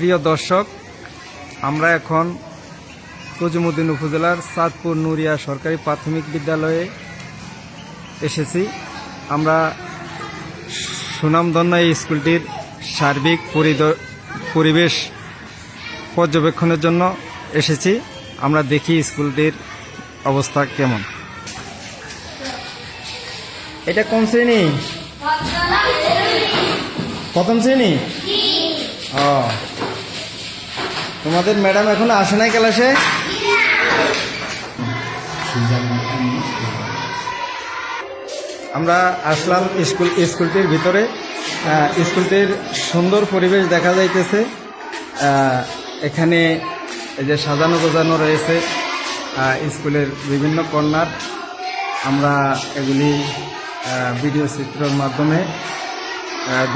প্রিয় দর্শক আমরা এখন কজিমুদ্দিন উপজেলার চাঁদপুর নুরিয়া সরকারি প্রাথমিক বিদ্যালয়ে এসেছি। আমরা সুনামধন্য এই স্কুলটির সার্বিক পরিবেশ পর্যবেক্ষণের জন্য এসেছি। আমরা দেখি স্কুলটির অবস্থা কেমন। এটা কোন শ্রেণি? প্রথম শ্রেণি? ও। তোমাদের ম্যাডাম এখনও আসে নাই ক্লাসে? আমরা আসলাম স্কুল, স্কুলটির ভিতরে। স্কুলটির সুন্দর পরিবেশ দেখা যাইতেছে। এখানে এই যে সাজানো গোজানো রয়েছে স্কুলের বিভিন্ন কর্নার। আমরা এগুলি ভিডিও চিত্রের মাধ্যমে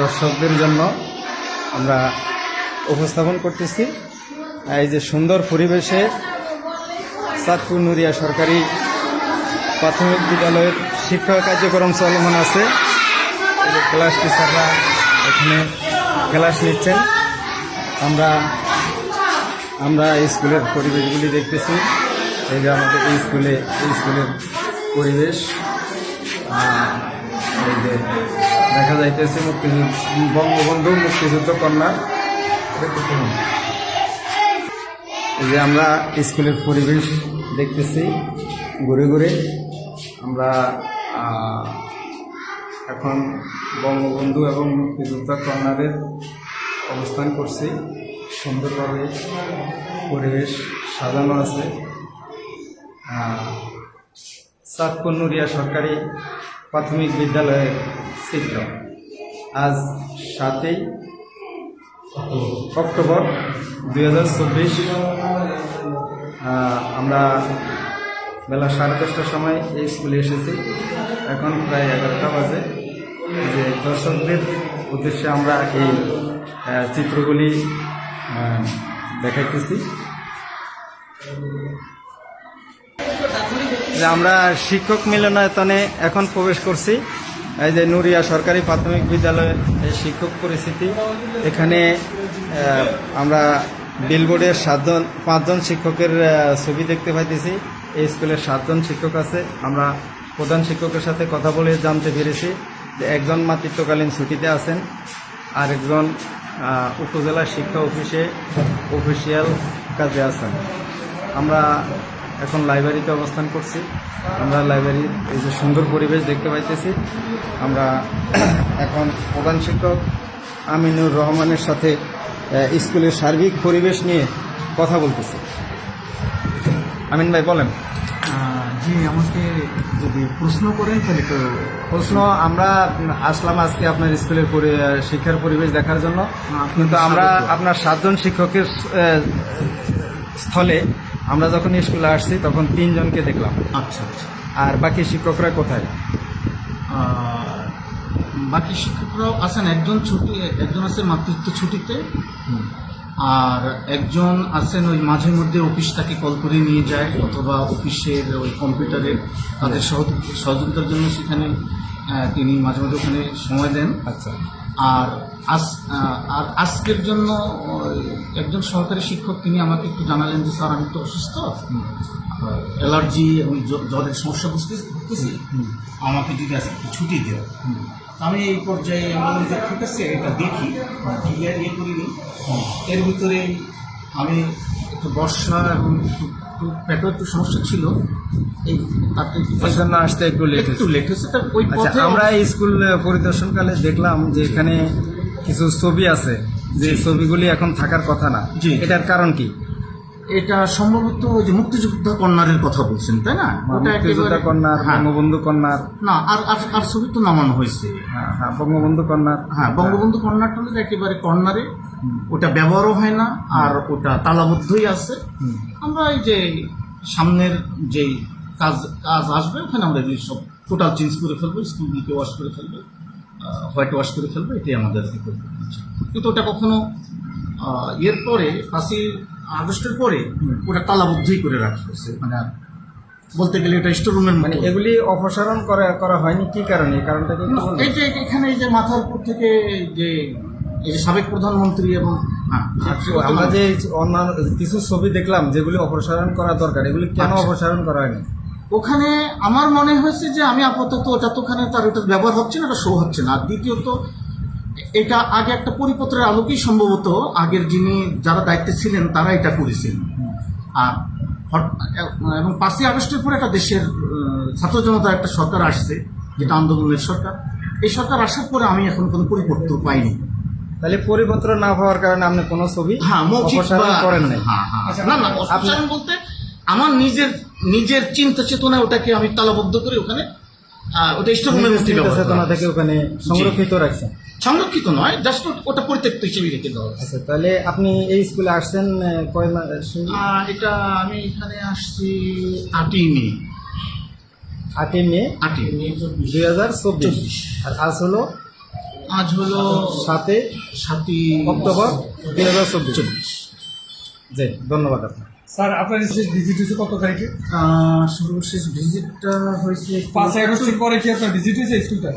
দর্শকদের জন্য আমরা উপস্থাপন করতেছি। এই যে সুন্দর পরিবেশে চাঁদপুর নুরিয়া সরকারি প্রাথমিক বিদ্যালয়ের শিক্ষা কার্যক্রম চলমান আছে। এই ক্লাস টিচাররা এখানে ক্লাস নিচ্ছেন। আমরা আমরা স্কুলের পরিবেশগুলি দেখতেছি। এই যে আমাদের এই স্কুলে, এই স্কুলের পরিবেশ। এই যে দেখা যাইতেছে মুক্তিযুদ্ধ বঙ্গবন্ধু মুক্তিযুদ্ধ কন্যা। যে আমরা স্কুলের পরিবেশ দেখতেছি, ঘুরে ঘুরে আমরা এখন বঙ্গবন্ধু এবং মুক্তিযোদ্ধা কন্যাদের অবস্থান করছি। সুন্দরভাবে পরিবেশ সাজানো আছে। চাঁদপুর সরকারি প্রাথমিক বিদ্যালয়ের চিত্র আজ সাতই অক্টোবর দুই হাজার চব্বিশ আমরা বেলা সাড়ে দশটার সময় এই স্কুলে এসেছি। এখন প্রায় এগারোটা বাজে। যে দর্শকদের উদ্দেশ্যে আমরা এই চিত্রগুলি দেখাইতেছি। যে আমরা শিক্ষক মিলনায়তনে এখন প্রবেশ করছি। এই যে নুরিয়া সরকারি প্রাথমিক বিদ্যালয়ের শিক্ষক পরিস্থিতি, এখানে আমরা বিলবোর্ডের সাতজন, পাঁচজন শিক্ষকের ছবি দেখতে পাইতেছি। এই স্কুলের সাতজন শিক্ষক আছে। আমরা প্রধান শিক্ষকের সাথে কথা বলে জানতে পেরেছি যে একজন মাতৃত্বকালীন ছুটিতে আছেন আর একজন উপজেলা শিক্ষা অফিসে অফিসিয়াল কাজে আছেন। আমরা এখন লাইব্রেরিতে অবস্থান করছি। আমরা লাইব্রেরির এই যে সুন্দর পরিবেশ দেখতে পাইতেছি। আমরা এখন প্রধান শিক্ষক আমিনুর রহমানের সাথে স্কুলের সার্বিক পরিবেশ নিয়ে কথা বলতেছি। আমিন ভাই বলেন। জি আমাকে যদি প্রশ্ন করেন তাহলে তো প্রশ্ন আমরা আসলাম আজকে আপনার স্কুলের পরি- শিক্ষার পরিবেশ দেখার জন্য। কিন্তু আমরা আপনার সাতজন শিক্ষকের স্থলে আমরা যখন স্কুলে আসছি তখন তিনজনকে দেখলাম। আচ্ছা আচ্ছা। আর বাকি শিক্ষকরা কোথায়? বাকি শিক্ষকরাও আছেন। একজন ছুটি একজন আছে মাতৃত্ব ছুটিতে। আর একজন আছেন ওই মাঝে মধ্যে অফিস তাকে কল করে নিয়ে যায় অথবা অফিসের ওই কম্পিউটারের তাদের সহযোগ- সহযোগিতার জন্য সেখানে তিনি মাঝে মাঝে ওখানে সময় দেন। আচ্ছা। আর আজ আর আজকের জন্য একজন সহকারী শিক্ষক তিনি আমাকে একটু জানালেন যে স্যার আমি তো অসুস্থ। অ্যালার্জি এবং জ্বরের সমস্যা বুঝতে বুঝতেছি। আমাকে যদি আজকে একটু ছুটি দেও। আমি এই পর্যায়ে আমি ঠিক আছে এটা দেখি। ক্লিয়ার ইয়ে করিনি। এর ভিতরে আমি একটু বর্ষা এবং একটু একটু একটু সমস্যা ছিল। এই এই জন্য আসতে একটু লেট একটু লেট হয়েছে। তা ওই আচ্ছা পথে আমরা এই স্কুল পরিদর্শনকালে দেখলাম যে এখানে কিছু ছবি আছে যে ছবিগুলি এখন থাকার কথা না। জি। এটার কারণ কি? এটা সম্ভবত ওই যে মুক্তিযোদ্ধা কন্যারের কথা বলছেন তাই না? মুক্তিযোদ্ধা কন্যার হ্যাঁ। বঙ্গবন্ধু কন্যার। না আর আর- আর ছবি তো নামানো হয়েছে। হ্যাঁ, হ্যাঁ, বঙ্গবন্ধু কন্যার। হ্যাঁ বঙ্গবন্ধু কন্যারটা হলো একেবারে কর্নারে ওটা ব্যবহারও হয় না আর ওটা তালাবদ্ধই আছে। আমরা এই যে সামনের যে কাজ কাজ আসবে ওখানে আমরা এগুলি সব টোটাল চেঞ্জ করে ফেলব স্কুলগুলিকে ওয়াশ করে ফেলব হোয়াইট ওয়াশ করে ফেলব এটাই আমাদের করতে কিন্তু ওটা কখনো আহ, এর পরে ফাঁসি আগস্টের পরে ওটা তালাবদ্ধই করে রাখা হয়েছে। মানে আর বলতে গেলে এটা স্টোর রুমের মানে এগুলি অপসারণ করা করা হয়নি কি কারণে? এই কারণটা? এই যে এখানে এই যে মাথার উপর থেকে যে এই যে সাবেক প্রধানমন্ত্রী এবং হ্যাঁ, আমরা যে অন্যান্য কিছু ছবি দেখলাম যেগুলি অপসারণ করা দরকার এগুলি কেন আচ্ছা। অপসারণ করা হয়নি? ওখানে আমার মনে হয়েছে যে আমি আপাতত ওটা তো ওখানে তার ওটা ব্যবহার হচ্ছে না ওটা শো হচ্ছে না। আর দ্বিতীয়ত এটা আগে একটা পরিপত্রের আলোকেই সম্ভবত আগের যিনি যারা দায়িত্বে ছিলেন তারা এটা করেছিলেন আর এবং পাঁচই আগস্টের পরে একটা দেশের ছাত্র জনতার একটা সরকার আসছে যেটা আন্দোলনের সরকার। এই সরকার আসার পরে আমি এখন কোনো পরিবর্তন পাইনি। তাহলে পরিপত্র না হওয়ার কারণে আপনি কোনো ছবি হ্যাঁ অপসারণ করেন নাই। হ্যাঁ হ্যাঁ না না অপসারণ বলতে আমার নিজের নিজের চিন্তা চেতনায় ওটাকে আমি তালাবদ্ধ করি ওখানে ওটা মধ্যে চিন্তা চেতনা থেকে ওখানে সংরক্ষিত রাখছেন। সংরক্ষিত নয় জাস্ট ওটা পরিত্যক্ত হিসেবে রেখে দেওয়া আচ্ছা তাহলে আপনি এই স্কুলে আসছেন কয় মাস এটা আমি এখানে আসছি আটই মে। আটই মে আটই মে। দুই হাজার চব্বিশ। আর আজ হলো আজ হলো সাতে সাতই অক্টোবর দু হাজার চব্বিশ। জি ধন্যবাদ আপনার স্যার আপনার শেষ ভিজিট হয়েছে কত তারিখে? সর্বশেষ ভিজিটটা হয়েছে পাঁচই আগস্টের পরে কি আপনার ভিজিট হয়েছে স্কুলটা?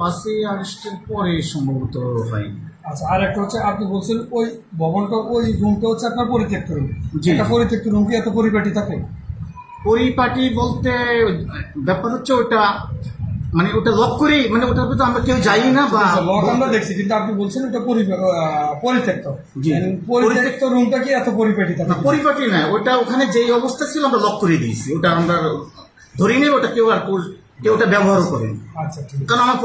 পাঁচই আগস্টের পরে সম্ভবত হয়নি। আচ্ছা আর একটা হচ্ছে আপনি বলছেন ওই ভবনটা ওই রুমটা হচ্ছে আপনার পরিত্যক্ত রুম। একটা পরিত্যক্ত রুম কি এত পরিপাটি থাকে? পরিপাটি বলতে ব্যাপার হচ্ছে ওটা মানে ওটা লক করে মানে ওটার প্রতি আমরা কেউ যাই না বা লক আমরা দেখছি কিন্তু আপনি বলছেন ওটা পরিত্যক্ত। পরিত্যক্ত রুমটা কি এত পরিপাটি থাকে না, পরিপাটি না ওটা ওখানে যেই অবস্থা ছিল আমরা লক করে দিয়েছি। ওটা আমরা ধরি নেই ওটা কেউ আর কেউ ওটা ব্যবহারও করেনি। আচ্ছা ঠিক কারণ আমার